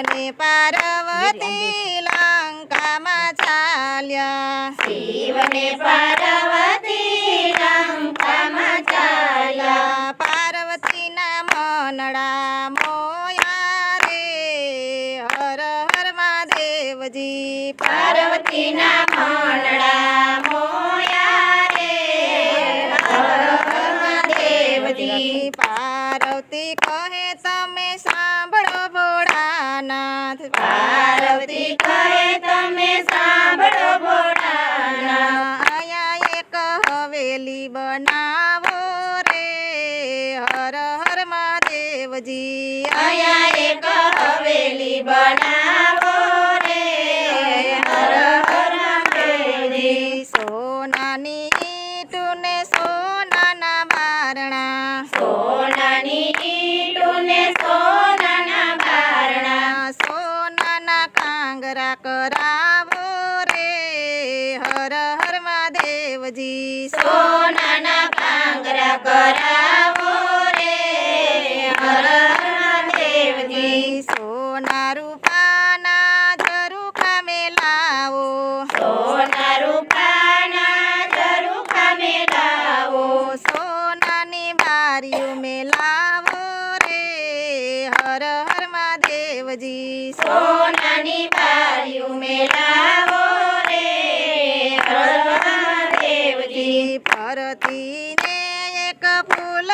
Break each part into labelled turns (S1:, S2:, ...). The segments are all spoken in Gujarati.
S1: શિવને પાર્વતી લંકામાં ચાલ્યા.
S2: શિવને પાર્વતી લંકામાં ચાલ્યા.
S1: પાર્વતીના મનડા મોયા રે હર હર મહાદેવજી.
S2: પાર્વતીના
S1: ભોળાનાથ
S2: પાર્વતી કહે તમે સાંભળો ભોળાનાથ
S1: અહીંયા એક હવેલી બનાવો રે હર હર મહાદેવજી.
S2: અહીંયા એક હવેલી બનાવો હર હર મહાદેવજી
S1: સોનાના કાંગરા કરાવો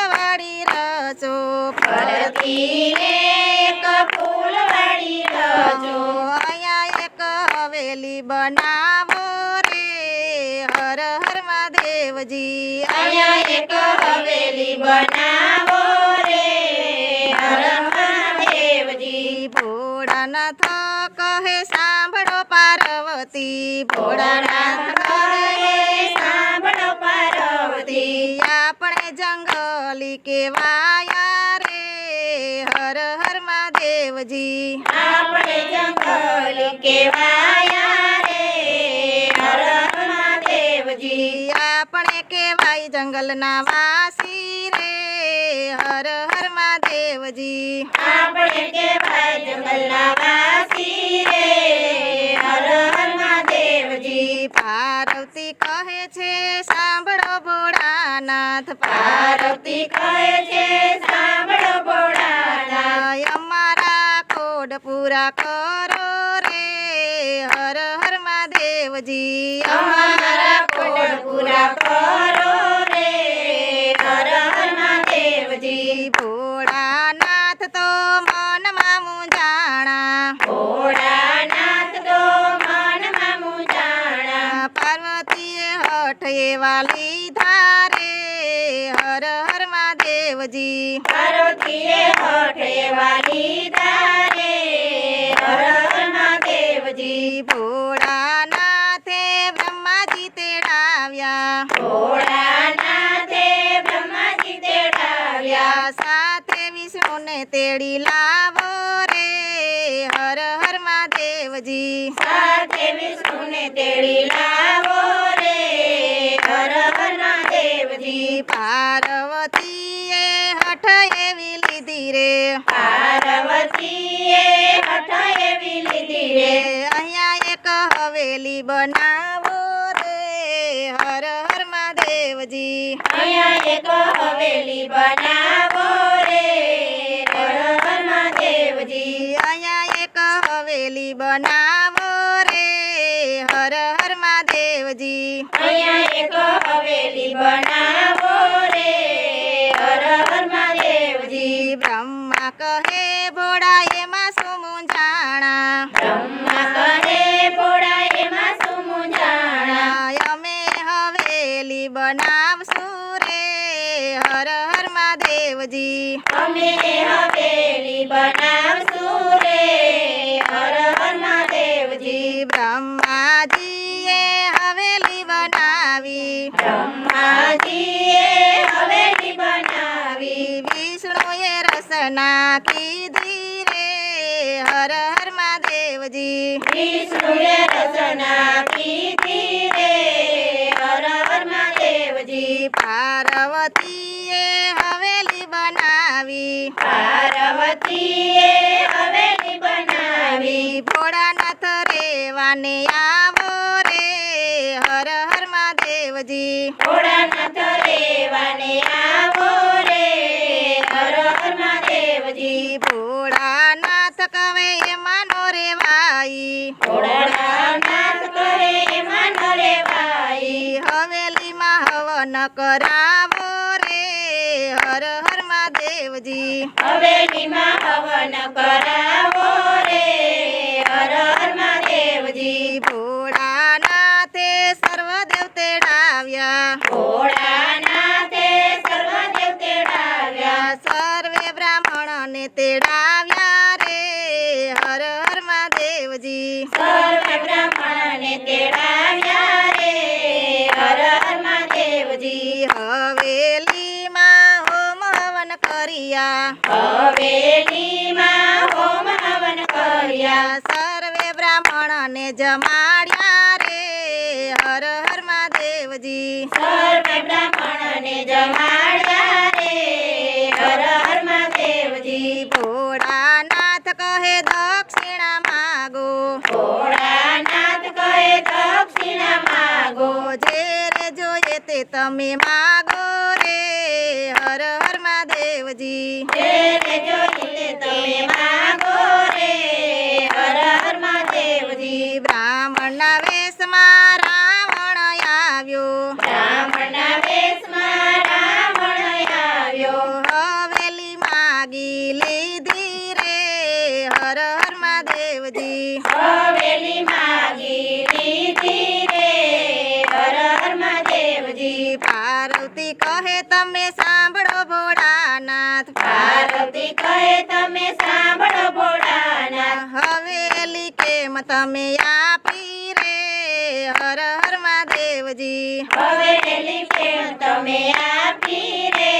S1: ફૂલવાડી રચો
S2: ફરતીને એક ફૂલવાડી રચો
S1: અહીંયા એક હવેલી બનાવો રે. હર હર મહાદેવજી.
S2: અહીંયા એક હવેલી બનાવો રે. હર મહાદેવજી.
S1: ભોળાનાથ કહે સાંભળો પાર્વતી.
S2: ભોળાનાથ
S1: જંગલી કેવાયા રે હર હર મહાદેવજી
S2: આપણે જંગલ કેવાયા રે હર હર મહાદેવજી
S1: આપણે કેવાય જંગલના વાસી રે હર હર મહાદેવજી
S2: આપણે કેવાય જંગલના વાસી
S1: પાર્વતી કહે છે સાંભળો ભોળાનાથ. અમારા કોડ પૂરા કરો રે. હર હર મહાદેવજી
S2: અમારા કોડ પૂરા કરો રે. હર હર મહાદેવજી.
S1: ભોળાનાથ તો મનમાં મુંજાણા
S2: ભોળાનાથ તો મનમાં મુજાણા
S1: પાર્વતીએ હઠ એવા લીધા રે. હર હર મહાદેવજી.
S2: પાર્વતીએ હઠ એવા હર હર મહાદેવજી.
S1: ભોળાનાથે બ્રહ્માજી તેડાવ્યા.
S2: ભોળાનાથે બ્રહ્માજી તેડાવ્યા.
S1: સાથે વિષ્ણુને તેડી લાવો રે. હર હર મહાદેવજી.
S2: સાથે વિષ્ણુને તેડી લાવો મહાદેવજી
S1: પાર્વતીએ હઠ એવી લીધી રે.
S2: પાર્વતીએ હઠ એવી લીધી
S1: રે. અહીંયા એક હવેલી બનાવો રે. હર હર મહાદેવજી.
S2: અહીંયા એક હવેલી બનાવો રે. હર હર મહાદેવજી.
S1: અહીંયા એક હવેલી બનાવો રે. હર હર મહાદેવજી.
S2: અહીંયા એક હવેલી બનાવો
S1: બનાવી
S2: બ્રહ્માજીએ હવેલી બનાવી
S1: વિષ્ણુએ રસના કીધી રે હર હર મહાદેવજી
S2: વિષ્ણુએ રચના દેવજી ભોળાનાથ
S1: કવે માનો રે
S2: ભાઈ. હવેલીમાં હવન
S1: કરાવો રે હર હર મહાદેવજી.
S2: હવેલીમાં હવન કરાવો
S1: તેડાવ્યા રે હર હર મહાદેવજી.
S2: સર્વે બ્રહ્માને તેડાવ્યા રે હર હર મહાદેવજી.
S1: હવેલીમાં હોમ હવન કર્યા.
S2: હવેલીમાં હોમ હવન કર્યા.
S1: સર્વે બ્રાહ્મણને જમાડ્યા રે હર હર મહાદેવજી.
S2: સર્વે બ્રાહ્મણને જમાડ્યા
S1: કહે દક્ષિણા માગો.
S2: ભોળાનાથ કહે દક્ષિણા માગો.
S1: જે રે જોઈએ તે તમે માગો રે. હર હર મહાદેવજી.
S2: જે રે જોઈએ તે તમે માગો રે. હર હર મહાદેવજી.
S1: કહે તમે સાંભળો
S2: ભોળાના
S1: હવેલી કેમ તમે આપી રે? હર હર મહાદેવજી.
S2: હવેલી પ્રેમ તમે આપી રે?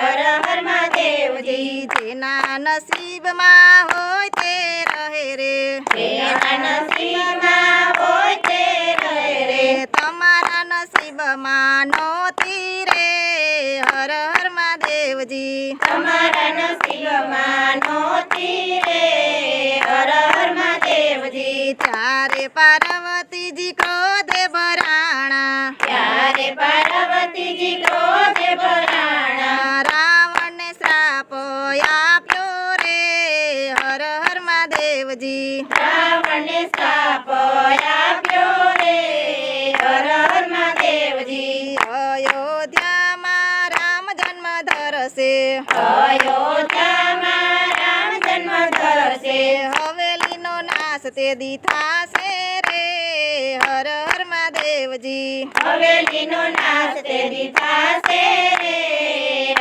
S2: હર હર મહાદેવજી.
S1: જેના નસીબમાં હોય તે રહે રે.
S2: જેના નસીબમાં હોય તે રહે રે.
S1: તમારા નસીબમાં હર મહાદેવજી
S2: તમારા નસીબમાં નહોતી રે હર હર મહાદેવજી.
S1: ત્યારે પાર્વતીજી ક્રોધે ભરાણા.
S2: ત્યારે પાર્વતીજી ક્રોધે ભરાણા.
S1: રાવણને શ્રાપ આપ્યો રે હર હર મહાદેવજી.
S2: રાવણને શ્રાપ આપ્યો
S1: અયોધ્યામાં રામ જન્મ ધરશે. હવેલીનો નાશ તે દી થાશે રે. હર હર મહાદેવજી.
S2: હવેલીનો નાશ તે દીધાશે રે.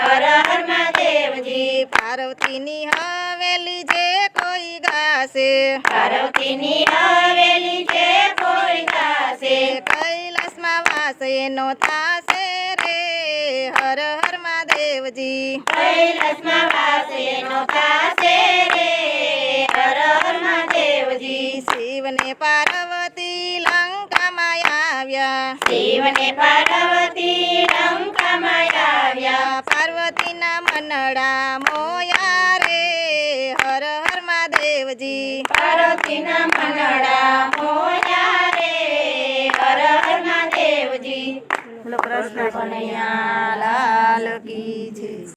S2: હર હર મહાદેવજી.
S1: પાર્વતીની હવેલી જે કોઈ ગાશે.
S2: પાર્વતીની હવેલી જે કોઈ ગાશે.
S1: કૈલાસમાં વાસ એનો થાશે રે. હર હર મહાદેવજી શિવને પાર્વતી લંકામાં આવ્યા.
S2: શિવને પાર્વતી લંકામાં આવ્યા.
S1: પાર્વતીના મનડા મોયા રે. હર હર મહાદેવજી.
S2: પાર્વતીના મનડા મોયા રે. હર હર મહાદેવજી.
S1: કૃષ્ણ કનૈયા લાલ કી જય